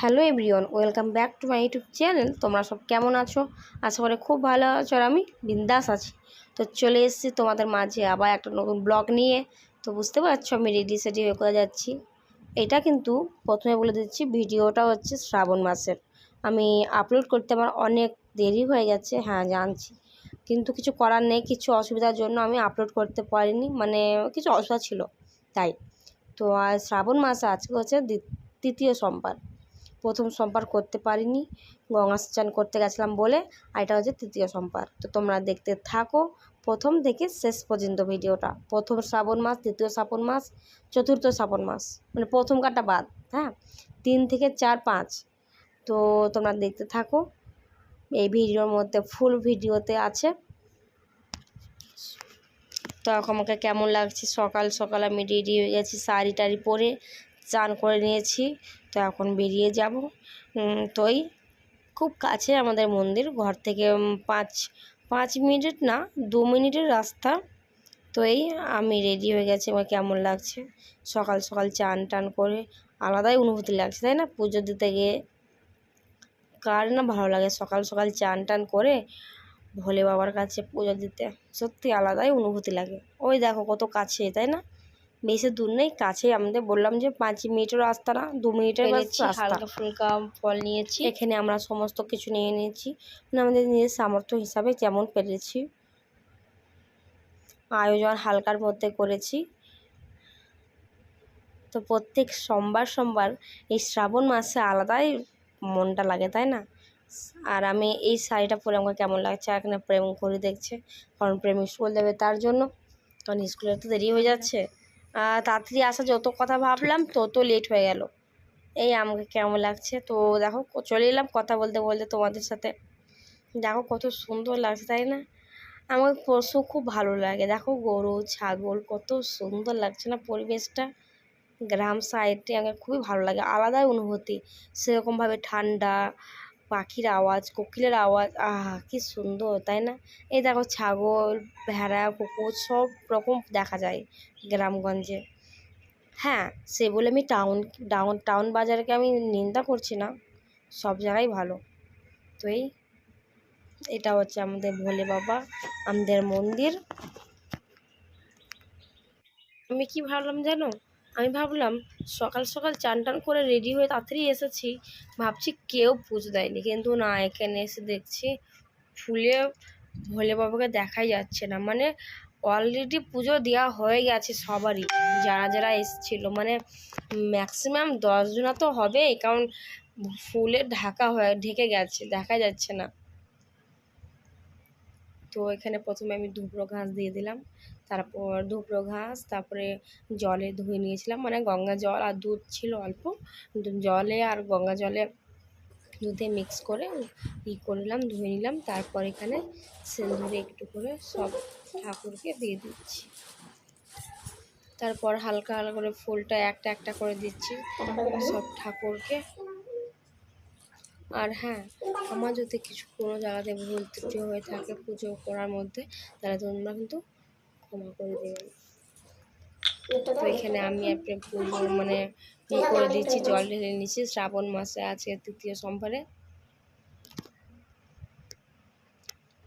Hello everyone, welcome back to my YouTube channel. তোমরা সব কেমন আছো? আশা করে খুব ভালো আছো আর আমি বিন্দাস আছি। তো চলে এসেছি তোমাদের মাঝে আবার একটা নতুন ব্লগ নিয়ে। তো বুঝতে পারছ আমি রেডি, সেডি হয়ে কোথায় যাচ্ছি? এটা কিন্তু প্রথমে বলে দিচ্ছি, ভিডিওটা হচ্ছে শ্রাবণ মাসের। আমি আপলোড করতে আমার অনেক দেরি হয়ে গেছে হ্যাঁ জানছি। কিন্তু কিছু করার নেই, কিছু অসুবিধার জন্য আমি আপলোড করতে পারিনি মানে কিছু অসুবিধা ছিল, তাই। তো আর শ্রাবণ মাসে, আজকে হচ্ছে তৃতীয় সোমবার। প্রথম সোমবার করতে পারিনি গঙ্গা স্নান করতে গেছিলাম বলে, আর এটা হচ্ছে তৃতীয় সোমবার তো তোমরা দেখতে থাকো প্রথম থেকে শেষ পর্যন্ত ভিডিওটা। প্রথম শ্রাবণ মাস তৃতীয় শ্রাবণ মাস, চতুর্থ শ্রাবণ মাস মানে প্রথম কাটা বাদ হ্যাঁ? তিন থেকে চার, পাঁচ। তো তোমরা দেখতে থাকো, এই ভিডিওর মধ্যে ফুল ভিডিওতে আছে। তো আমাকে কেমন লাগছে? সকাল সকাল আমি রেডি হয়ে গেছি শাড়ি টাড়ি পরে চান করে নিয়েছি তো এখন বেরিয়ে যাব। উম, তো এই খুব কাছে আমাদের মন্দির ঘর থেকে পাঁচ পাঁচ মিনিট না দু মিনিটের রাস্তা। তো এই আমি রেডি হয়ে গেছি আমার কেমন লাগছে? সকাল সকাল চান টান করে আলাদাই অনুভূতি লাগছে তাই না? পুজো দিতে গিয়ে। কার না ভালো লাগে সকাল সকাল চান টান করে ভোলে বাবার কাছে পুজো দিতে সত্যি আলাদাই অনুভূতি লাগে। ওই দেখো কত কাছে তাই না? বেশি দূর নেই কাছেই। আমাদের বললাম যে পাঁচ মিনিটের রাস্তা না দু মিনিটের হালকা ফুলকা ফল নিয়েছি। এখানে আমরা সমস্ত কিছু নিয়ে নিয়েছি। মানে আমাদের নিজের সামর্থ্য হিসাবে যেমন পেরেছি। আয়োজন হালকার মধ্যে করেছি। তো প্রত্যেক সোমবার সোমবার এই শ্রাবণ মাসে আলাদাই মনটা লাগে তাই না? আর আমি এই শাড়িটা পরে আমাকে কেমন লাগছে এখানে প্রেম করে দেখছে। কারণ প্রেম স্কুল দেবে তার জন্য। কারণ স্কুলে তো দেরি হয়ে যাচ্ছে। তাড়াতাড়ি আসা যত কথা ভাবলাম তত লেট হয়ে গেল। এই আমাকে কেমন লাগছে? তো দেখো চলে এলাম কথা বলতে বলতে তোমাদের সাথে। দেখো কত সুন্দর লাগছে তাই না? আমার পশু খুব ভালো লাগে। দেখো গরু ছাগল কত সুন্দর লাগছে না পরিবেশটা। গ্রাম সাইডে আমার খুবই ভালো লাগে। আলাদাই অনুভূতি। সেরকমভাবে ঠান্ডা পাখির আওয়াজ, কোকিলের আওয়াজ, আহা, কি সুন্দর, তাই না? এই দেখো ছাগল, ভেড়া, কুকুর, সব রকম দেখা যায় গ্রামগঞ্জে। হ্যাঁ সে বলে আমি টাউন ডাউন টাউন বাজারকে আমি নিন্দা করছি না, সব জায়গায় ভালো। তো এই, এটা হচ্ছে আমাদের ভোলে বাবা, আমাদের মন্দির। আমি কি ভাবলাম জানো? আমি ভাবলাম, সকাল সকাল চান টান করে রেডি হয়ে তাড়াতাড়ি এসেছি। ভাবছি কেউ পুজো দেয়নি। কিন্তু না, এখানে এসে দেখছি ফুলে ভোলে বাবাকে দেখাই যাচ্ছে না। মানে অলরেডি পুজো দেওয়া হয়ে গেছে সবারই, যারা যারা এসেছিল। মানে ম্যাক্সিমাম দশজনা তো হবেই, কারণ ফুলে ঢাকা হয়ে, ঢেকে গেছে, দেখা যাচ্ছে না। তো এখানে প্রথমে আমি ধুপড়ো ঘাস দিয়ে দিলাম। তারপর ধুপড়ো ঘাস, তারপরে জলে ধুয়ে নিয়েছিলাম। মানে গঙ্গা জল আর দুধ ছিল অল্প। জলে আর গঙ্গা জলে দুধে মিক্স করে ই করলাম, ধুয়ে নিলাম। তারপর এখানে সিঁদুরে একটু করে সব ঠাকুরকে দিয়ে দিচ্ছি। তারপর হালকা হালকা করে ফুলটা একটা একটা করে দিচ্ছি সব ঠাকুরকে। আর হ্যাঁ আমার যদি কিছু কোনো জায়গাতে ভুল ত্রুটি হয়ে থাকে পুজো করার মধ্যে, তাহলে তোমরা কিন্তু ক্ষমা করে দেবেন তো এখানে আমি একটা মানে ই করে দিচ্ছি, জল ঢেলে নিচ্ছি। শ্রাবণ মাসে আছে তৃতীয় সোমবারে।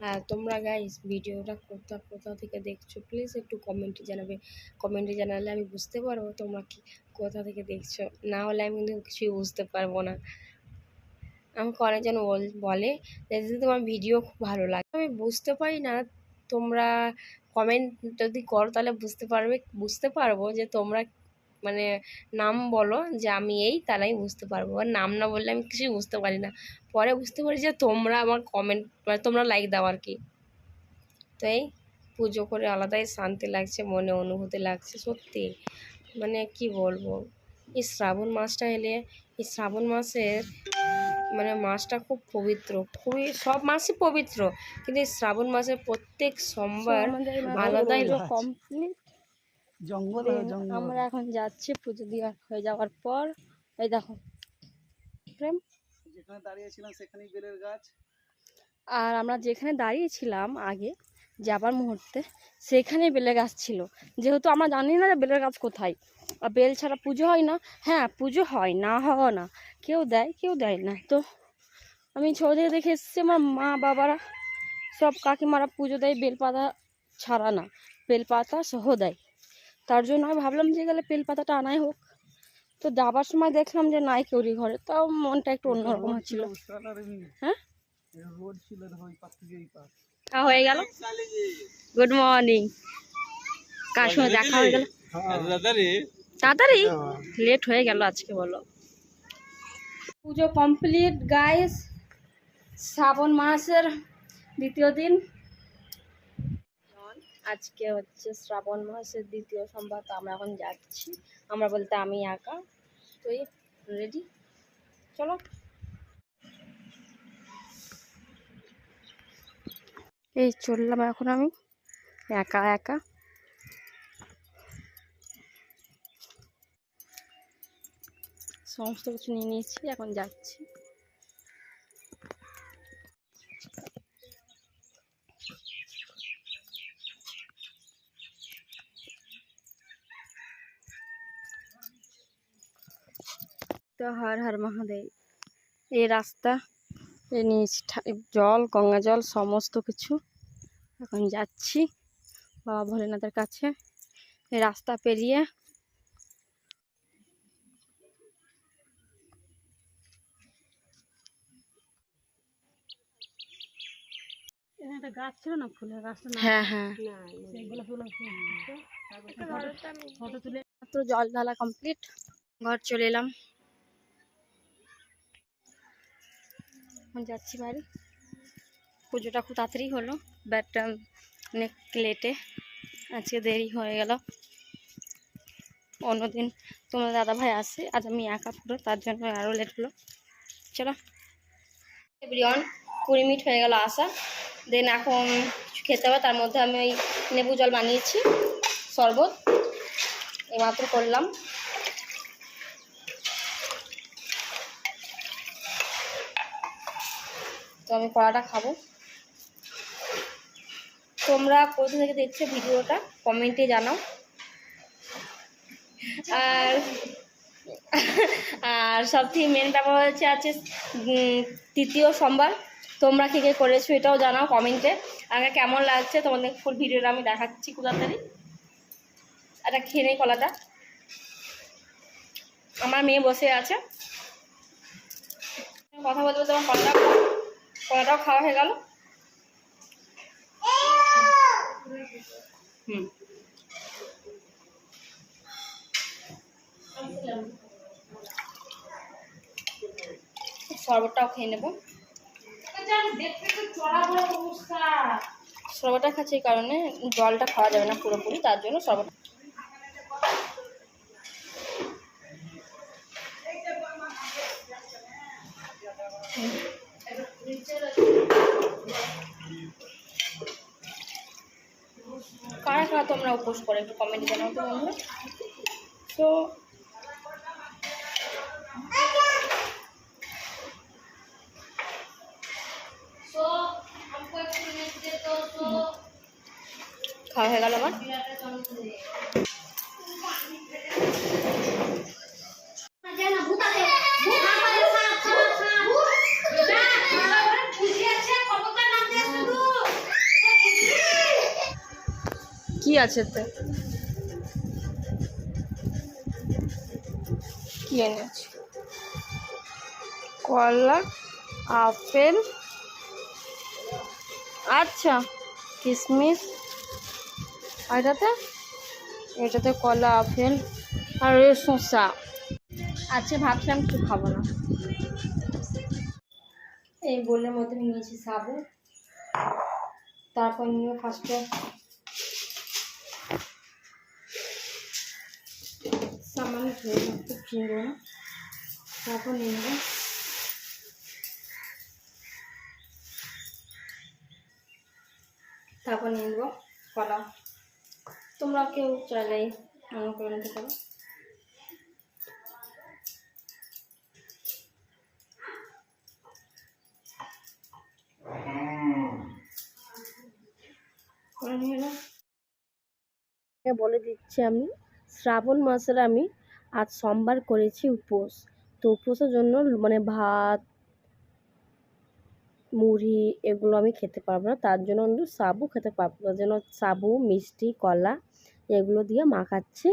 আর তোমরা গাইস ভিডিওটা কোথা কোথা থেকে দেখছ প্লিজ একটু কমেন্টে জানাবে। কমেন্টে জানালে আমি বুঝতে পারব তোমরা কি, কোথা থেকে দেখছ। না হলে আমি কিন্তু কিছুই বুঝতে পারব না। আমাকে অনেকজন বলে যে তোমার ভিডিও খুব ভালো লাগে। আমি বুঝতে পারি না তোমরা কমেন্ট যদি করো তাহলে বুঝতে পারবে, বুঝতে পারব যে তোমরা মানে নাম বলো যে আমি এই, তাহলে আমি বুঝতে পারব। আর নাম না বললে আমি কিছুই বুঝতে পারি না। পরে বুঝতে পারি যে তোমরা আমার কমেন্ট মানে তোমরা লাইক দাও আর কি। তো এই পুজো করে আলাদাই শান্তি লাগছে, মনে অনুভূতি লাগছে, সত্যি। মানে কি বলব? এই শ্রাবণ মাসটা এলে, এই শ্রাবণ মাসের মানে মাসটা খুব পবিত্র। খুবই সব মাসই পবিত্র কিন্তু এই শ্রাবণ মাসের প্রত্যেক সোমবার আলাদাই। কমপ্লিট জঙ্গল জঙ্গল। আমরা এখন যাচ্ছি পুজো দেওয়া হয়ে যাওয়ার পর। এই দেখো প্রেম। যেখানে দাঁড়িয়েছিলাম সেখানেই বেলের গাছ। আর আমরা যেখানে দাঁড়িয়েছিলাম আগে যাবার মুহূর্তে সেখানে বেলের গাছ ছিল। যেহেতু আমরা জানি না যে বেলের গাছ কোথায়। বেল ছাড়া পুজো হয় না। হ্যাঁ পুজো হয় না হওয়া না। কেউ দেয় কেউ দেয় না। তো আমি ছোটো থেকে দেখে এসেছি আমার মা বাবারা সব কাকিমারা পুজো দেয় বেলপাতা ছাড়া না। বেলপাতা সহ দেয়। তার জন্য আমি ভাবলাম যে গেলে বেলপাতাটা আনাই হোক। তো যাবার সময় দেখলাম যে নাই কেউরি ঘরে। তাও মনটা একটু অন্যরকম হচ্ছিল হ্যাঁ? রোড ছিল খাওয়া হয়ে গেল। গুড মর্নিং কার সঙ্গে দেখা হয়ে গেল? তাড়াতাড়ি। লেট হয়ে গেল আজকে বলো। পুজো কমপ্লিট গাইস শ্রাবণ মাসের দ্বিতীয় দিন। আজকে হচ্ছে শ্রাবণ মাসের দ্বিতীয় সোমবার তো আমরা এখন যাচ্ছি। আমরা বলতে আমি একা। তুই রেডি চলো। এই চললাম এখন আমি। একা একা। সমস্ত কিছু নিয়ে নিয়েছি, এখন যাচ্ছি। তো হর হর মহাদেব, এই রাস্তা, এ নিয়েছি জল, গঙ্গা জল, সমস্ত কিছু। এখন যাচ্ছি, বাবা ভোলেনাথের কাছে। এই রাস্তা পেরিয়ে একটা গাছ ছিল না ফুলের গাছটা হ্যাঁ হ্যাঁ। সেগুলো ফুল ফটো তুলে তো জল ঢালা কমপ্লিট ঘর চলে এলাম। যাচ্ছি বাড়ি। পুজোটা খুব তাড়াতাড়ি হলো বাট অনেক লেটে আজকে দেরি হয়ে গেল। অন্যদিন তোমার দাদা ভাই আসে আজ আমি একা পুরো তার জন্য আরও লেট হলো। চলো। এভরিওয়ান কুড়ি মিনিট হয়ে গেল আসা। দেন এখন কিছু খেতে হবে, তার মধ্যে আমি ওই লেবু জল বানিয়েছি, শরবত। এইমাত্র করলাম। তো আমি কড়াটা খাব। তোমরা কোথা থেকে দেখছ ভিডিওটা, কমেন্টে জানাও। আর আর সব থেকে মেন ব্যাপার হচ্ছে আছে তৃতীয় সোমবার। তোমরা কে কে করেছ এটাও জানাও কমেন্টে। আমাকে কেমন লাগছে তোমাদের ফুল ভিডিওটা আমি দেখাচ্ছি তাড়াতাড়ি। একটা খেয়ে নেই কলাটা। আমার মেয়ে বসে আছে। কথা বলতে আমার কলাটা কলাটাও খাওয়া হয়ে গেল। হুম। শরবতটাও খেয়ে নেব। শরবতটা খাচ্ছি এই কারণে জলটা খাওয়া যাবে না পুরোপুরি, তার জন্য শরবত কারা কারা তোমরা উপোস করে একটু কমেন্টে জানাও তো তো খাওয়া হয়ে গেল আমার। কি আছে তো কি এনেছি? কলা আপেল আচ্ছা। কিশমিশ আর এটাতে? এটাতে কলা, আপেল আর শসা। আজকে ভাবছিলাম কিছু খাব না। এই বোলের মধ্যে নিয়েছি সাবু। তারপর নিয়ে ফার্স্টে সামান্য খেয়ে খুব কিনবো না তারপর নিয়ে তারপর নিয়ে নেব, কলা। তোমরা কেউ চাইলেই অন্য নিতে পারো। বলে দিচ্ছি আমি, শ্রাবণ মাসের আমি আজ সোমবার করেছি উপোস। তো উপোসের জন্য মানে ভাত মুড়ি এগুলো আমি খেতে পারব না। তার জন্য কিন্তু সাবু খেতে পারব। তার জন্য সাবু মিষ্টি কলা এগুলো দিয়ে মাখাচ্ছি।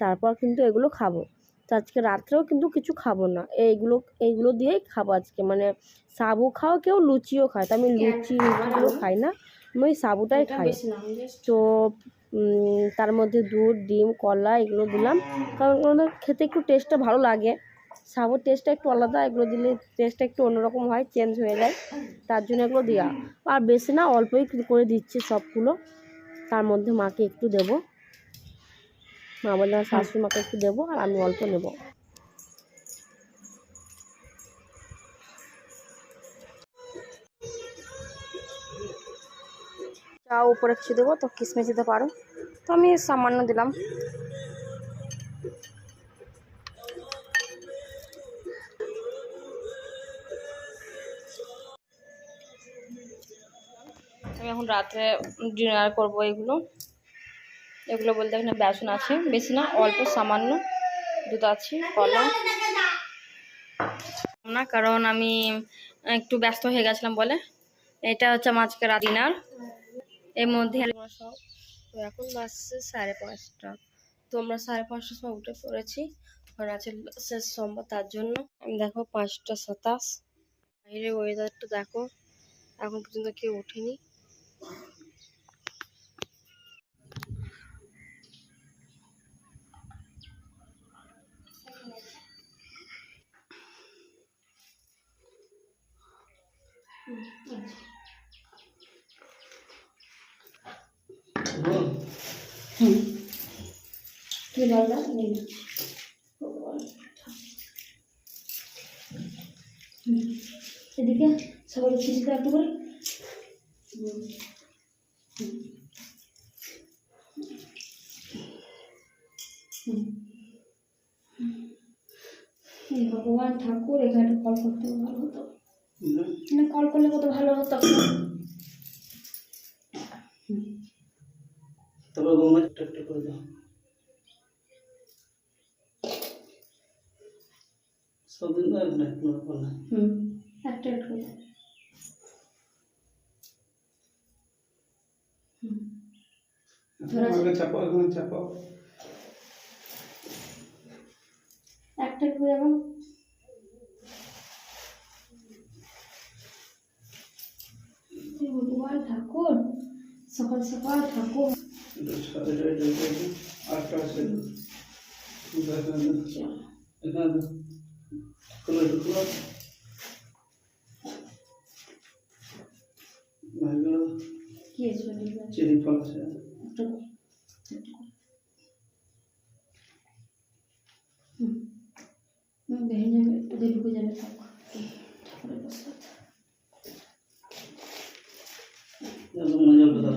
তারপর কিন্তু এগুলো খাব। তো আজকে রাত্রেও কিন্তু কিছু খাব না। এইগুলো এইগুলো দিয়েই খাব আজকে। মানে সাবু খাও কেউ লুচিও খায় তো আমি লুচি এগুলো খাই না। আমি ওই সাবুটাই খাই। তো তার মধ্যে দুধ ডিম কলা এগুলো দিলাম। কারণ খেতে একটু টেস্টটা ভালো লাগে। সাবুর টেস্টটা একটু আলাদা, এগুলো দিলে টেস্টটা একটু অন্যরকম হয় চেঞ্জ হয়ে যায়। তার জন্য এগুলো দেওয়া আর বেশি না, অল্পই করে দিচ্ছি সবগুলো। তার মধ্যে মাকে একটু দেবো। মা বললে আমার শাশুড়ি মাকে একটু দেবো, আর আমি অল্প নেব। চা উপরে কিছু দেবো, তো কিসমিস দিতে পারো। তো আমি সামান্য দিলাম। এখন রাত্রে ডিনার করব এগুলো। এগুলো বলতে এখানে বেসন আছে, বেশি না, অল্প সামান্য দুধ আছে, কলা। না, কারণ আমি একটু ব্যস্ত হয়ে গেছিলাম বলে। এটা হচ্ছে আজকে ডিনার। এর মধ্যে সব তো এখন বাজছে সাড়ে পাঁচটা। তো আমরা সাড়ে পাঁচটার সময় উঠে পড়েছি। আছে শেষ সোমবার, তার জন্য আমি দেখো পাঁচটা সাতাশ। বাইরে ওয়েদারটা দেখো। এখন পর্যন্ত কেউ ওঠেনি। কি বললা এদিকে সবাই খিচকা একটু করে কত ভালো হতো তারপর একটা করে দাও। সবদিন তো না হুম একটা একটা করে। চাপাও এখানে চাপাও। একটা করে ভগবান ঠাকুর সকাল সকাল ঠাকুর এটা ছ- এটা এটা এটা এটা। আটটা আছে এটা। এটা এখানে দাও। এখানে দাও। খোলো এটা খোলো। ভাইগুলো কি আছে চেরি ফল আছে একটা করে। হুম হুম, বেরিয়ে যাবে ওদের ঢুকে যাবে থাক ঠাকুরের প্রসাদ জল মনে জল দাও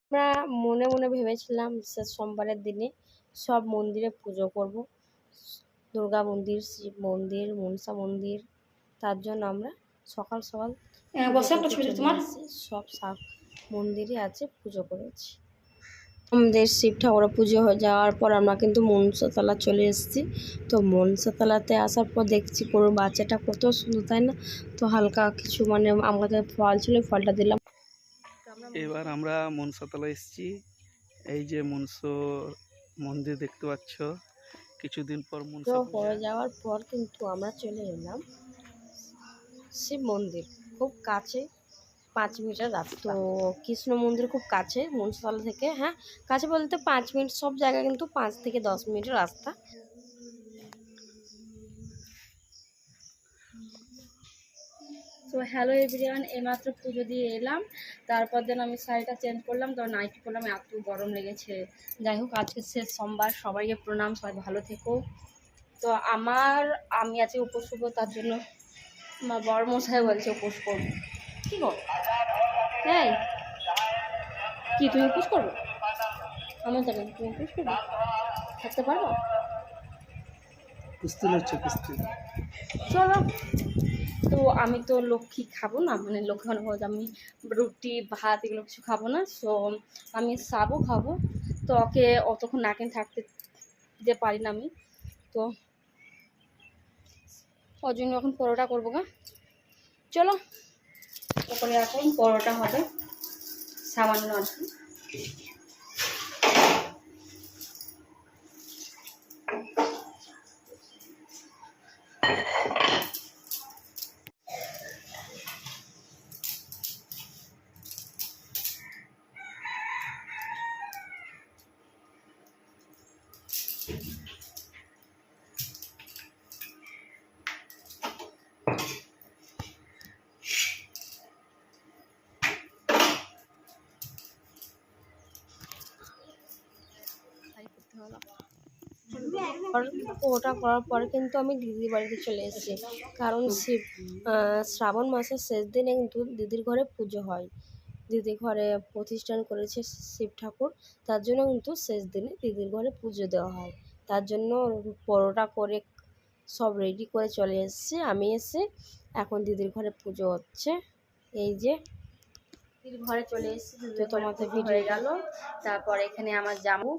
আমরা মনে মনে ভেবেছিলাম সে সোমবারের দিনে সব মন্দিরে পুজো করব। দুর্গা মন্দির শিব মন্দির মনসা মন্দির তার জন্য আমরা সকাল সকাল সব সব মন্দিরে আছে পুজো করেছি। আমাদের শিব ঠাকুরের পুজো হয়ে যাওয়ার পর আমরা কিন্তু মনসাতলা চলে এসেছি। তো মনসাতলাতে আসার পর দেখছি কোনো বাচ্চাটা কত সুন্দর তাই না? তো হালকা কিছু মানে আমাদের ফল ছিল ফলটা দিলাম। এবার আমরা মনসাতলা এসেছি। এই যে মনস মন্দির দেখতে পাচ্ছ। কিছুদিন পর মনসা। হয়ে যাওয়ার পর কিন্তু আমরা চলে এলাম শিব মন্দির। খুব কাছে পাঁচ মিনিটের রাস্তা। তো কৃষ্ণ মন্দির খুব কাছে মনসাতলা থেকে হ্যাঁ কাছে বলতে পাঁচ মিনিট সব জায়গা কিন্তু পাঁচ থেকে দশ মিনিটের রাস্তা। তো হ্যালো এভরিওয়ান এইমাত্র পুজো দিয়ে এলাম। তারপর যেন আমি শাড়িটা চেঞ্জ করলাম তো নাইটি করলাম এত গরম লেগেছে। যাই হোক আজকে শেষ সোমবার সবাইকে প্রণাম সবাই ভালো থেকো। তো আমার আমি আজকে উপোস করব তার জন্য আমার বড় মশাই বলছে উপোস করব। কি গো এই কি তুমি উপোস করবে? আমার জানেন তুমি উপোস করবে? থাকতে পারব? কুস্তি লড়ছে কুস্তি। চলো। তো আমি তো লক্ষ্মী খাব না মানে লক্ষ্মী মানে আমি রুটি, ভাত এগুলো কিছু খাব না সো আমি সাবও খাব। তো ওকে অতক্ষণ না কিনে থাকতে দিতে পারি না আমি, তো ওর জন্য এখন পরোটা করব গা। চলো, ওপরে এখন পরোটা হবে, সামান্য আর ওটা করার পরে কিন্তু আমি দিদির বাড়িতে চলে এসেছি। কারণ শিব শ্রাবণ মাসের শেষ দিনে কিন্তু দিদির ঘরে পুজো হয়। দিদির ঘরে প্রতিষ্ঠান করেছে শিব ঠাকুর। তার জন্য কিন্তু শেষ দিনে দিদির ঘরে পুজো দেওয়া হয়। তার জন্য পরোটা করে সব রেডি করে চলে এসেছি। আমি এসে এখন দিদির ঘরে পুজো হচ্ছে। এই যে, দিদির ঘরে চলে এসেছি। তো তোমাদের হয়ে গেল। তারপর এখানে আমার জামু,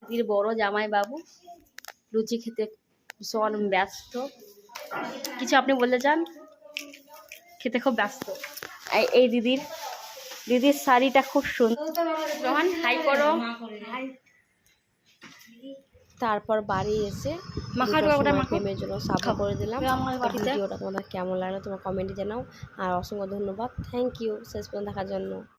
দিদির বড় জামাই বাবু লুচি খেতে ভীষণ ব্যস্ত। কিছু আপনি বলতে চান? খেতে খুব ব্যস্ত। এই- দিদির দিদির শাড়িটা খুব সুন্দর। রোহান হাই করো। তারপর বাড়ি এসে। প্রেমের জন্য খাও। করে দিলাম। ভিডিওটা তোমাদের কেমন লাগল তোমার কমেন্টে জানাও। আর অসংখ্য ধন্যবাদ। থ্যাংক ইউ শেষ পর্যন্ত দেখার জন্য।